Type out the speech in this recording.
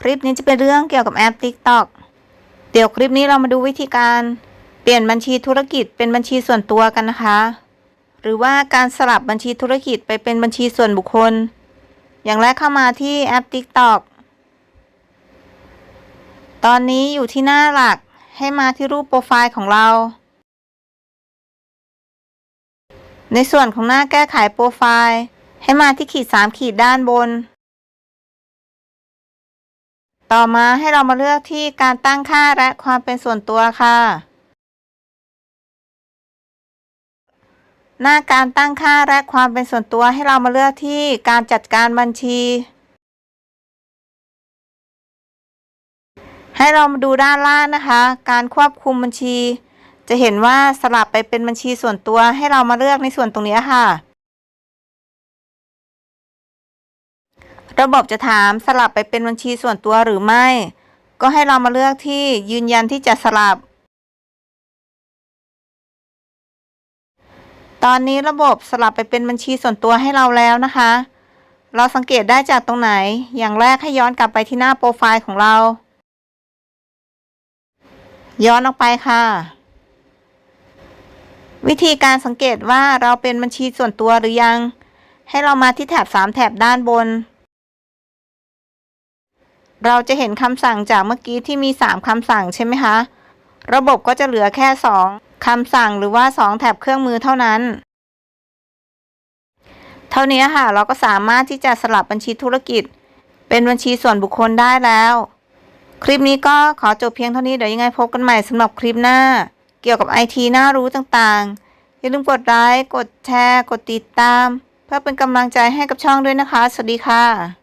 คลิปนี้จะเป็นเรื่องเกี่ยวกับแอป TikTok เดี๋ยวคลิปนี้เรามาดูวิธีการเปลี่ยนบัญชีธุรกิจเป็นบัญชีส่วนตัวกันนะคะ หรือว่าการสลับบัญชีธุรกิจไปเป็นบัญชีส่วนบุคคล อย่างแรกเข้ามาที่แอป TikTok ตอนนี้อยู่ที่หน้าหลักให้มาที่รูปโปรไฟล์ของเรา ในส่วนของหน้าแก้ไขโปรไฟล์ ให้มาที่ขีด 3 ขีดด้านบน ต่อมาให้เรามาเลือกที่การตั้งค่าและความเป็นส่วนตัวค่ะ หน้าการตั้งค่าและความเป็นส่วนตัวให้เรามาเลือกที่การจัดการบัญชี ให้เรามาดูด้านล่างนะคะ การควบคุมบัญชี จะเห็นว่าสลับไปเป็นบัญชีส่วนตัวให้เรามาเลือกในส่วนตรงนี้ค่ะ ระบบจะถามสลับไปเป็นบัญชีส่วนตัวหรือไม่ ก็ให้เรามาเลือกที่ยืนยันที่จะสลับ ตอนนี้ระบบสลับไปเป็นบัญชีส่วนตัวให้เราแล้วนะคะ เราสังเกตได้จากตรงไหน อย่างแรกให้ย้อนกลับไปที่หน้าโปรไฟล์ของเรา ย้อนออกไปค่ะ วิธีการสังเกตว่าเราเป็นบัญชีส่วนตัวหรือยัง ให้เรามาที่แถบ 3 แถบด้านบน เราจะเห็นคำสั่งจากเมื่อกี้ที่มี 3 คำสั่งใช่ไหมคะ ระบบก็จะเหลือแค่ 2 คำสั่งหรือว่า 2 แถบเครื่องมือเท่านั้น เท่านี้ค่ะ เราก็สามารถที่จะสลับบัญชีธุรกิจ เป็นบัญชีส่วนบุคคลได้แล้ว คลิปนี้ก็ขอจบเพียงเท่านี้ เดี๋ยวยังไงพบกันใหม่สำหรับคลิปหน้า เกี่ยวกับไอทีน่ารู้ต่างๆ อย่าลืมกดไลค์ กดแชร์ กดติดตาม เพื่อเป็นกำลังใจให้กับช่องด้วยนะคะ สวัสดีค่ะ